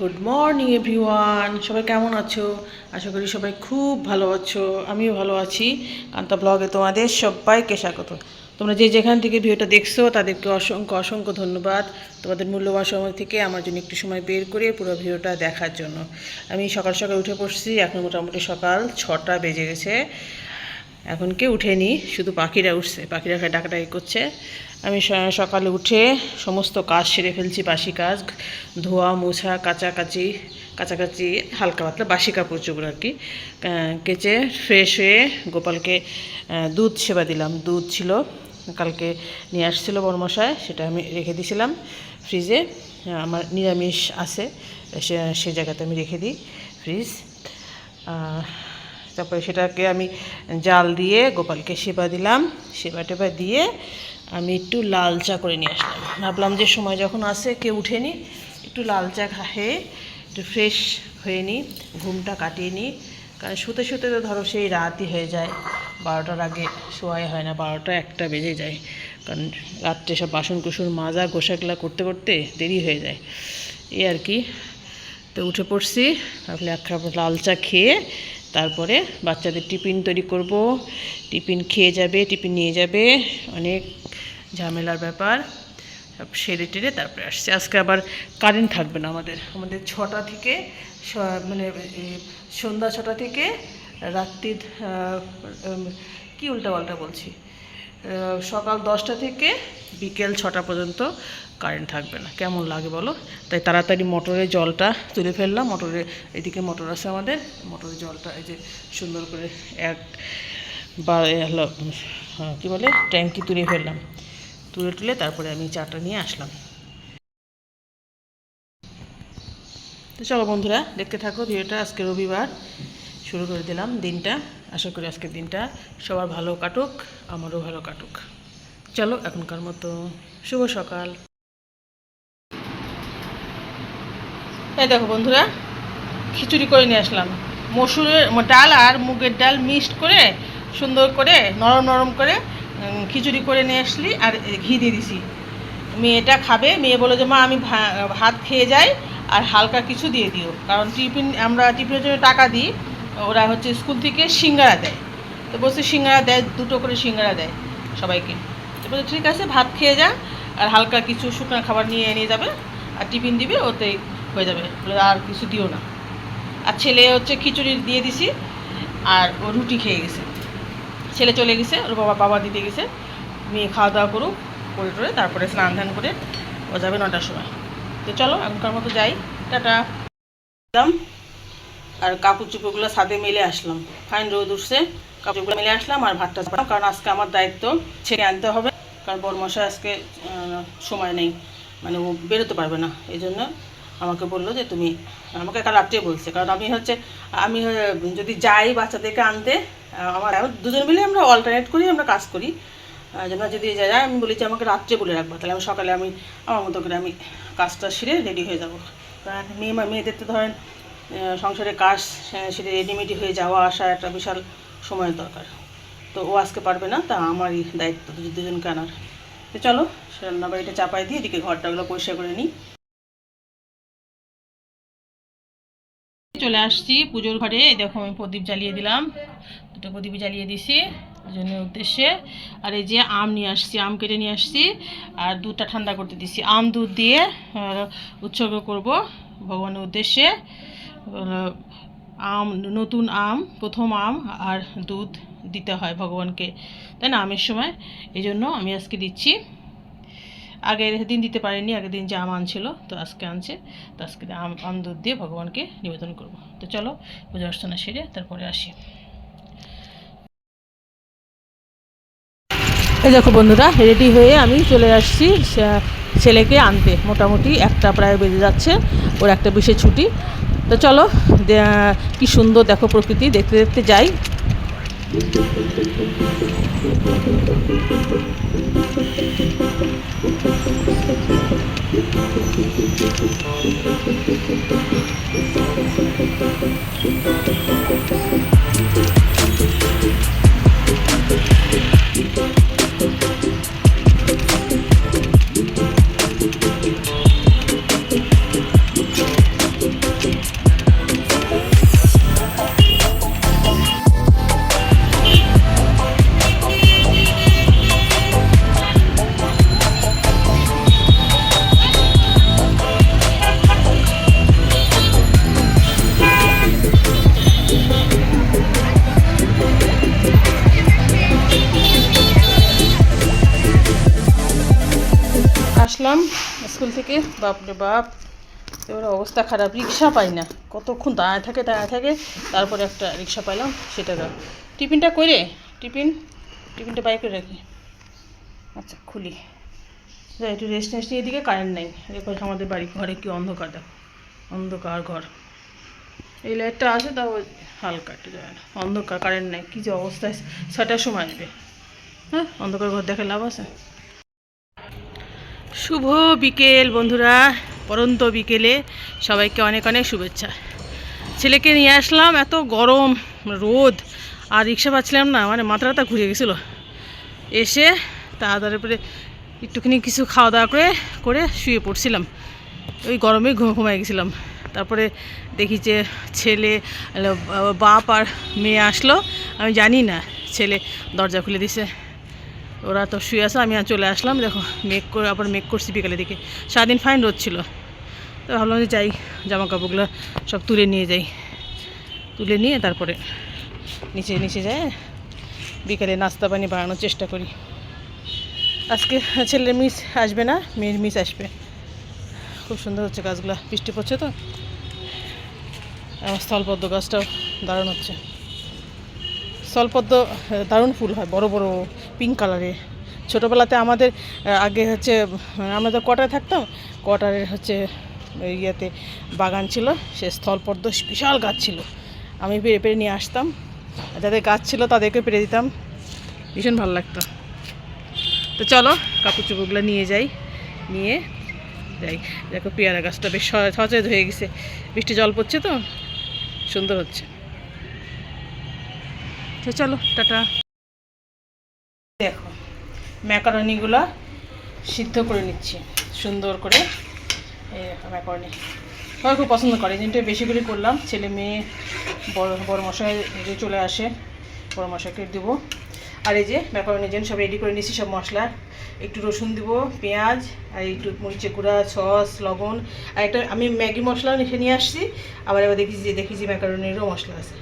Good morning everyone সবাই কেমন আছো? আশা করি সবাই খুব ভালো আছো। আমিও ভালো আছি। কান্তা ব্লগে তোমাদের সবাইকে স্বাগত। তোমরা যে যেখান থেকে ভিডিওটা দেখছ, তাদেরকে অসংখ্য অসংখ্য ধন্যবাদ। তোমাদের মূল্যবান সময় থেকে আমার জন্য একটু সময় বের করে পুরো ভিডিওটা দেখার জন্য। আমি সকাল সকাল উঠে পড়ছি এখন মোটামুটি সকাল ছটা বেজে গেছে। এখন কেউ উঠেনি শুধু পাখিরা উঠছে। পাখিরা ডাকাডাকি করছে। আমি সকালে উঠে সমস্ত কাজ সেরে ফেলছি, বাসি কাজ, ধোয়া, মোছা, কাচাকাচি কাচাকাচি, হালকা পাতলা বাসি কাপড় চোপড় আর কি কেচে ফ্রেশ হয়ে গোপালকে দুধ সেবা দিলাম। দুধ ছিল, কালকে নিয়ে আসছিল বড়মশায় সেটা আমি রেখে দিয়েছিলাম ফ্রিজে আমার নিরামিষ আছে, সে জায়গাতে আমি রেখে দিই ফ্রিজ তারপরে সেটাকে আমি জাল দিয়ে গোপালকে সেবা দিলাম। সেবা টেবা দিয়ে আমি একটু লাল চা করে নিয়ে আসলাম। ভাবলাম যে সময় যখন আসে, কেউ উঠেনি একটু লাল চা খেয়ে একটু ফ্রেশ হয়ে নিই ঘুমটা কাটিয়ে নিই কারণ শুতে শুতে তো ধরো সেই রাতই হয়ে যায়। বারোটার আগে শোয়াই হয় না, বারোটা একটা বেজে যায়। কারণ রাত্রে সব বাসন কুসুর মাজা, গোসাগুলা করতে করতে দেরি হয়ে যায়। এই আর কি। তো উঠে পড়ছি তারপরে এক কাপ লাল চা খেয়ে তারপরে বাচ্চাদের টিফিন তৈরি করব। টিফিন খেয়ে যাবে, টিফিন নিয়ে যাবে। অনেক ঝামেলার ব্যাপার। সেরে টেরে তারপরে আসছে। আজকে আবার কারেন্ট থাকবে না আমাদের। আমাদের ছটা থেকে মানে সন্ধ্যা ছটা থেকে রাত্রি কি উল্টাপাল্টা বলছি? সকাল দশটা থেকে বিকেল ছটা পর্যন্ত কারেন্ট থাকবে না। কেমন লাগে বলো? তাই তাড়াতাড়ি মোটরের জলটা তুলে ফেললাম। মোটরে এদিকে মোটর আছে আমাদের। মোটরের জলটা এই যে সুন্দর করে এক বা হলো হ্যাঁ, কী বলে? ট্যাঙ্কি তুলে ফেললাম। তুলে তুলে তারপরে আমি চাটা নিয়ে আসলাম। তো চলো বন্ধুরা দেখতে থাকো ভিডিওটা আজকে রবিবার। শুরু করে দিলাম দিনটা। আশা করি আজকের দিনটা সবার ভালো কাটুক, আমারও ভালো কাটুক। চলো, এখনকার মতো শুভ সকাল। এই দেখো বন্ধুরা, খিচুড়ি করে নিয়ে আসলাম। মসুরের ডাল আর মুগের ডাল মিক্সড করে সুন্দর করে নরম নরম করে খিচুড়ি করে নিয়ে আসলি আর ঘি দিয়ে দিছি। মেয়েটা খাবে, মেয়ে বলে যে, মা, আমি ভাত খেয়ে যাই আর হালকা কিছু দিয়ে দিও। কারণ টিফিন, আমরা টিফিনের জন্য টাকা দিই ওরা হচ্ছে স্কুল থেকে সিঙ্গারা দেয়। তো বলছে সিঙ্গারা দেয়, দুটো করে সিঙ্গারা দেয় সবাইকে। তো বলছে, ঠিক আছে, ভাত খেয়ে যা, আর হালকা কিছু শুকনো খাবার নিয়ে নিয়ে যাবে, আর টিফিন দিবে, ওতেই হয়ে যাবে। আর কিছু দিও না। আর ছেলে হচ্ছে খিচুড়ি দিয়ে দিছি, আর ও রুটি খেয়ে গেছে। ছেলে চলে গেছে, ওর বাবা বাবা দিতে গেছে। মেয়ে খাওয়া দাওয়া করুক, করে টরে, তারপরে স্নান ধান করে ও যাবে নটার সময়। তো চলো, এখনকার মতো যাই। টাটা। দাম আর কাপড় চুপড়গুলো ছাদে মেলে আসলাম। ফাইন রোদ উঠছে কাপড় চোপড় মেলে আসলাম আর ভাতটা চাপালাম, কারণ আজকে আমার দায়িত্ব ছেড়ে আনতে হবে কারণ বড়মশাই আজকে সময় নেই মানে ও বেরোতে পারবে না এই জন্য আমাকে বলল যে তুমি আমাকে কাল রাত্রে বলছে কারণ আমি হচ্ছে আমি যদি যাই বাচ্চাদেরকে আনতে আমার দুজন মিলে আমরা অল্টারনেট করি আমরা কাজ করি আহ, যে যদি যাই আমি বলি যে আমাকে রাত্রে বলে রাখব তাহলে আমি সকালে আমি আমার মতো করে আমি কাজটা সেরে রেডি হয়ে যাব। কারণ মেয়ে মেয়েদের তো ধরেন আহ, সংসারে কাজ সেটা রেডিমেডি হয়ে যাওয়া আসা একটা বিশাল সময়ের দরকার। তো ও আজকে পারবে না তা আমারই দায়িত্ব দুজনকে আনার। তো চলো রান্নাবাড়িটা চাপাই দিয়ে এদিকে ঘরটাগুলো পরিষ্কার করে নিই। চলে আসছি পুজোর ঘরে। দেখো আমি প্রদীপ জ্বালিয়ে দিলাম। দুটো প্রদীপ জ্বালিয়ে দিছি দুজনের উদ্দেশ্যে। আর এই যে আম নিয়ে আসছি আম কেটে নিয়ে আসছি আর দুধটা ঠান্ডা করতে দিছি। আম দুধ দিয়ে উৎসর্গ করব ভগবানের উদ্দেশ্যে। আম, নতুন আম, প্রথম আম আর দুধ দিতে হয় ভগবানকে। তাই না? আমের সময়। এই জন্য আমি আজকে দিচ্ছি। আগের দিন দিতে পারিনি, আগের দিন যে আম আনছিল, তো আজকে আনছে। তো আজকে আম আম, দুধ দিয়ে ভগবানকে নিবেদন করব। তো চলো, পূজা অর্চনা সেরে তারপরে আসি। এই দেখো বন্ধুরা, রেডি হয়ে আমি চলে আসছি ছেলেকে আনতে। মোটামুটি একটা প্রায় বেজে যাচ্ছে, ওর একটা বিশেষ ছুটি। তো চলো কি সুন্দর দেখো প্রকৃতি দেখতে দেখতে যাই। বাপরে বাপ। এবার অবস্থা খারাপ, রিক্সা পাই না। কতক্ষণ দাঁড়ায় থাকে দাঁড়ায় থাকে, তারপরে একটা রিক্সা পাইলাম, সেটা দাও। টিফিনটা করে টিফিন? টিফিনটা বাই করে রাখি। আচ্ছা খুলি। যাই, একটু রেস্ট নেস্ট নিয়ে এদিকে কারেন্ট নেই। এরপর আমাদের বাড়ি, ঘরে কি অন্ধকার, দেখো। অন্ধকার ঘর। এই লাইটটা আসে তাও হালকা একটু যায়। না অন্ধকার কারেন্ট নেই। কী যে অবস্থায় ছটার সময় আসবে। হ্যাঁ অন্ধকার ঘর দেখে লাভ আছে? শুভ বিকেল বন্ধুরা, পরন্ত বিকেলে সবাইকে অনেক অনেক শুভেচ্ছা। ছেলেকে নিয়ে আসলাম, এত গরম রোদ, আর রিক্সা পাচ্ছিলাম না মানে মাথাটা ঘুরে গেছিল। এসে করে একটুখানি কিছু খাওয়া দাওয়া করে করে শুয়ে পড়ছিলাম। ওই গরমে ঘুম ঘুমাই গেছিলাম। তারপরে দেখি যে ছেলে বাপ আর মেয়ে আসলো। আমি জানি না, ছেলে দরজা খুলে দিছে। ওরা তো শুয়ে আসে আমি আর চলে আসলাম। দেখো মেক করে আবার মেক করছি বিকালে দিকে। সারাদিন ফাইন রোদ ছিল। তো ভাবলাম যে যাই জামা কাপড়গুলো সব তুলে নিয়ে যাই। তুলে নিয়ে তারপরে নিচে নিচে যায়, বিকালে নাস্তা পানি বানানোর চেষ্টা করি। আজকে ছেলের মিস আসবে না, মেয়ের মিস আসবে। খুব সুন্দর হচ্ছে গাছগুলো, বৃষ্টি পড়ছে তো। আমার স্থলপদ্ম গাছটাও দারুণ হচ্ছে। স্থলপদ্ম দারুণ ফুল হয়, বড় বড়। পিঙ্ক কালারের ছোটোবেলাতে আমাদের আগে হচ্ছে, আমরা তো কোয়ার্টারে থাকতাম, কোয়ার্টারের হচ্ছে ইয়েতে বাগান ছিল, সে স্থলপদ্ম বিশাল গাছ ছিল। আমি পেরে পেরে নিয়ে আসতাম, যাদের গাছ ছিল তাদেরকে পেরে দিতাম। ভীষণ ভালো লাগতো। তো চলো, কাপড় চোপড়গুলো নিয়ে যাই নিয়ে যাই। দেখো পেয়ারা গাছটা বেশ সচেত হয়ে গেছে। বৃষ্টি জল পড়ছে তো? সুন্দর হচ্ছে। তো চলো, টাটা। দেখো, ম্যাকারনিগুলো সিদ্ধ করে নিচ্ছি, সুন্দর করে। এই ম্যাকারনি। সবাই খুব পছন্দ করে জিনিসটা বেশি করে করলাম। ছেলে মেয়ে, বড় বড় মশাই যে চলে আসে, বড় মশাইকে দেবো। আর এই যে ম্যাকারনির জন্য সব রেডি করে নিচ্ছি সব মশলা। একটু রসুন দিব, পেঁয়াজ, আর একটু মরিচের গুঁড়া, সস, লবণ। আর একটা, আমি ম্যাগি মশলা নিয়ে আসছি, আবার এবার দেখি যে দেখি যে ম্যাকারনিরও মশলা আছে।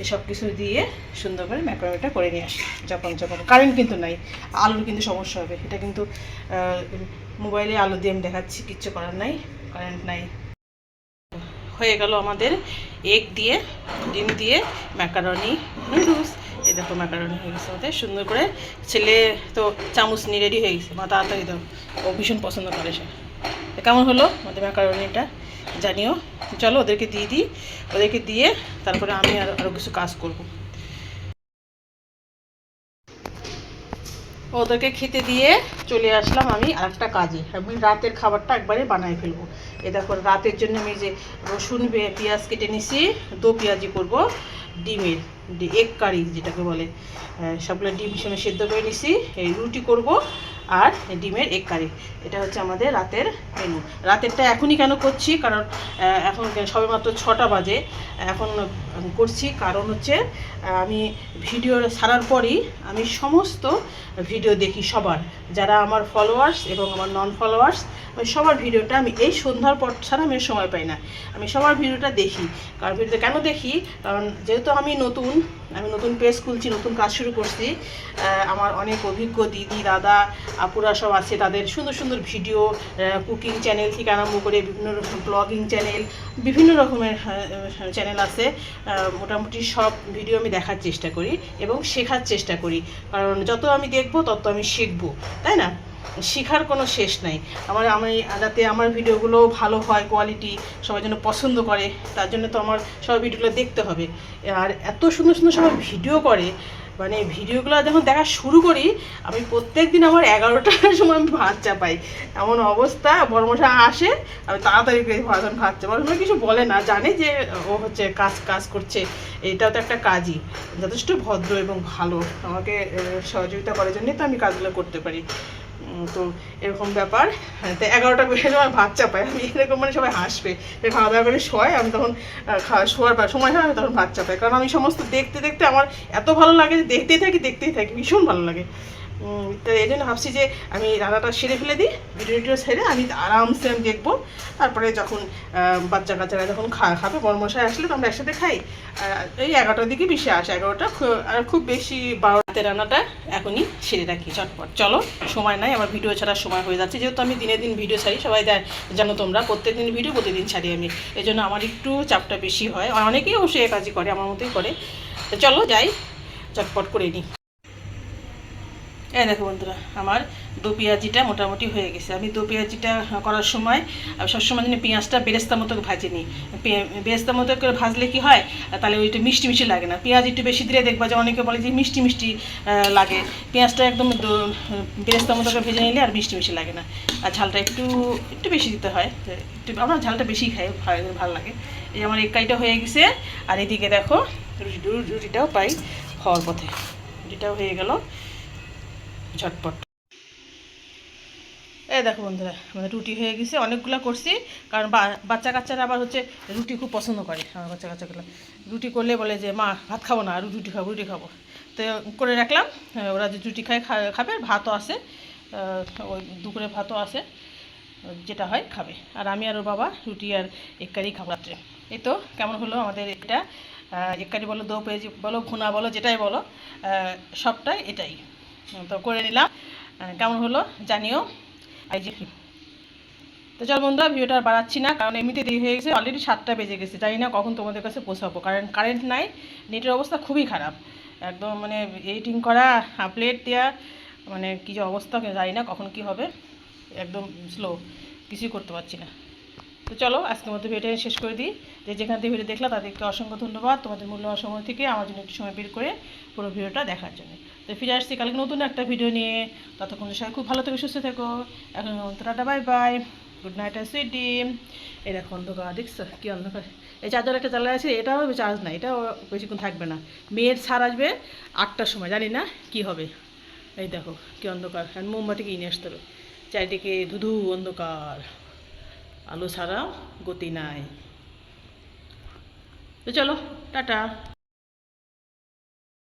এই সব কিছু দিয়ে সুন্দর করে ম্যাকারনিটা করে নিয়ে আসি যখন যখন কারেন্ট কিন্তু নাই, আলুর কিন্তু সমস্যা হবে। এটা কিন্তু মোবাইলে আলু দিয়ে আমি দেখাচ্ছি, কিচ্ছু করার নাই, কারেন্ট নাই। হয়ে গেল আমাদের এগ দিয়ে, ডিম দিয়ে ম্যাকারনি নুডলস এই দেখো ম্যাকারনি হয়ে গেছে আমাদের, সুন্দর করে ছেলে তো চামচ নিয়ে রেডি হয়ে গেছে। মা, তাড়াতাড়ি দাও, ও ভীষণ পছন্দ করে সে। কেমন হলো আমাদের ম্যাকারনিটা জানিও। চলো ওদেরকে দিয়ে দিই। ওদেরকে দিয়ে তারপরে আমি আর আরও কিছু কাজ করব। ওদেরকে খেতে দিয়ে চলে আসলাম আমি আরেকটা কাজে। আমি রাতের খাবারটা একবারে বানাই ফেলব। এ দেখো, রাতের জন্য আমি যে রসুন পেঁয়াজ কেটে নিছি, দো পেঁয়াজি করব, ডিমের এগ কারি যেটাকে বলে। সবগুলো ডিম সেদ্ধ করে নিছি, এই রুটি করব আর ডিমের এক কারি এটা হচ্ছে আমাদের রাতের মেনু রাতেরটা এখনই কেন করছি? কারণ এখন সবেমাত্র ছটা বাজে। এখন উম, করছি। কারণ হচ্ছে আমি ভিডিও ছাড়ার পরই আমি সমস্ত ভিডিও দেখি সবার। যারা আমার ফলোয়ার্স এবং আমার নন ফলোয়ার্স আমি সবার ভিডিওটা আমি এই সন্ধ্যার পর ছাড়া আমি সময় পাই না। আমি সবার ভিডিওটা দেখি। কারণ ভিডিওটা কেন দেখি? কারণ যেহেতু আমি নতুন আমি নতুন পেজ খুলছি নতুন কাজ শুরু করছি আমার অনেক অভিজ্ঞ দিদি দাদা আপুরা সব আছে তাদের সুন্দর সুন্দর ভিডিও কুকিং চ্যানেল থেকে আরম্ভ করে বিভিন্ন রকম ব্লগিং চ্যানেল বিভিন্ন রকমের চ্যানেল আছে। মোটামুটি সব ভিডিও আমি দেখার চেষ্টা করি এবং শেখার চেষ্টা করি। কারণ যত আমি দেখব, তত আমি শিখব, তাই না? শেখার কোনো শেষ নাই। আমার, আমি যাতে আমার ভিডিওগুলো ভালো হয় কোয়ালিটি সবাই যেন পছন্দ করে, তার জন্য তো আমার সব ভিডিওগুলো দেখতে হবে। আর এত সুন্দর সুন্দর সবাই ভিডিও করে মানে ভিডিওগুলো যখন দেখা শুরু করি, আমি প্রত্যেক দিন আমার এগারোটার সময় আমি ভাত চাপাই। এমন অবস্থা, বর্মশা আসে, আমি তাড়াতাড়ি করে ভাত ভাত চাপাই। বড়মশা কিছু বলে না, জানে যে ও হচ্ছে কাজ কাজ করছে, এটাও তো একটা কাজই। যথেষ্ট ভদ্র এবং ভালো, আমাকে সহযোগিতা করার জন্যই তো আমি কাজগুলো করতে পারি। তো এরকম ব্যাপার। তো এগারোটা বেশি আমার ভাত চাপায়। আমি এরকম মানে সবাই হাসবে। যে খাওয়া দাওয়া করে শোয়, আমি তখন খাওয়া শোয়ার পর, সময় হয়, আমি তখন ভাত চাপাই। কারণ আমি সমস্ত দেখতে দেখতে আমার এত ভালো লাগে যে দেখতেই থাকি দেখতেই থাকি। ভীষণ ভালো লাগে। তো এই জন্য ভাবছি যে আমি রান্নাটা সেরে ফেলে দিই ভিডিও টিডিও সেরে আমি আরামসে আমি দেখব। তারপরে যখন বাচ্চা কাচ্চারা যখন খা, খাবে, বর্মশাই আসলে তো আমরা একসাথে খাই। এই এগারোটার দিকে বেশি আসে, এগারোটা আর খুব বেশি বারোটাতে রান্নাটা এখনই সেরে রাখি চটপট চলো, সময় নাই, আমার ভিডিও ছাড়ার সময় হয়ে যাচ্ছে। যেহেতু আমি দিনে দিন ভিডিও ছাড়ি, সবাই দেয়- জানো তোমরা প্রত্যেক দিন ভিডিও প্রতিদিন ছাড়ি আমি। এই জন্য আমার একটু চাপটা বেশি হয়। অনেকেই অবশ্যই এই কাজই করে, আমার মতোই করে। তো চলো, যাই চটপট করে নিই। এই দেখো বন্ধুরা, আমার দু পেঁয়াজিটা মোটামুটি হয়ে গেছে। আমি দু পেঁয়াজিটা করার সময় সবসময় যেন পেঁয়াজটা বেরেস্তা মতো ভাজে নিই। বেরেস্তা মতো করে ভাজলে কি হয়? তাহলে ওইটা মিষ্টি মিষ্টি লাগে না। পেঁয়াজ একটু বেশি দিলে দেখবা যে অনেকে বলে যে মিষ্টি মিষ্টি লাগে। পেঁয়াজটা একদম বেরেস্তা মতো করে ভেজে নিলে আর মিষ্টি মিষ্টি লাগে না। আর ঝালটা একটু একটু বেশি দিতে হয়। একটু, আমরা ঝালটা বেশি খাই ভালো- লাগে। এই আমার এক কাইটা হয়ে গেছে। আর এদিকে দেখো, রুটি, রুটিটাও পাই খাওয়ার পথে। রুটিটাও হয়ে গেল। ঝটপট। এই দেখো বন্ধুরা মানে রুটি হয়ে গেছে অনেকগুলো করছি। কারণ বাচ্চা কাচ্চারা আবার হচ্ছে রুটি খুব পছন্দ করে আমার বাচ্চা কাচ্চাগুলো। রুটি করলে বলে যে মা ভাত খাব না আর রুটি খাব রুটি খাব। তো করে রাখলাম ওরা যে রুটি খায় খাবে ভাতও আছে ওই দুপুরে ভাতও আছে যেটা হয় খাবে। আর আমি আর ওর বাবা রুটি আর এককারি খাব রাত্রে। এই তো কেমন হলো আমাদের এটা? আহ, এককারি বলো দো বলো ভুনা বলো যেটাই বলো সবটাই এটাই। তো করে নিলাম। কেমন হলো জানিও। এই যে তো চল বন্ধুরা, ভিডিওটা বাড়াচ্ছি না, কারণ এমনিতে দেরি হয়ে গেছে অলরেডি সাতটা বেজে গেছে। জানি না কখন তোমাদের কাছে পৌঁছাবো, কারণ কারেন্ট নাই নেটের অবস্থা খুবই খারাপ। একদম মানে এডিটিং করা আপলোড দেওয়া মানে কী যে অবস্থা, জানি না কখন কি হবে। একদম স্লো কিছুই করতে পারছি না। তো চলো, আজকের মতো ভিডিওটা শেষ করে দিই। যে যেখান থেকে ভিডিও দেখলাম তাদেরকে অসংখ্য ধন্যবাদ তোমাদের মূল্যবান সময় থেকে আমার জন্য একটু সময় বের করে পুরো ভিডিওটা দেখার জন্য। তো ফিরে আসছি কালকে নতুন একটা ভিডিও নিয়ে। ততক্ষণ সবাই খুব ভালো থেকে, সুস্থ থেকো। এখন tata, bye bye. Good night আর সুইট ডিম এই দেখো অন্ধকার, দেখছ কি অন্ধকার? এই চার্জার একটা চালা আছে, এটাও চার্জ নাই, এটাও বেশিক্ষণ থাকবে না। মেয়ের ছাড় আসবে আটটার সময়, জানি না কি হবে। এই দেখো কি অন্ধকার মোমবাতি কিনে আসতে হবে। চারিদিকে ধুধু অন্ধকার। আলো ছাড়াও গতি নাই। তো চলো টাটা।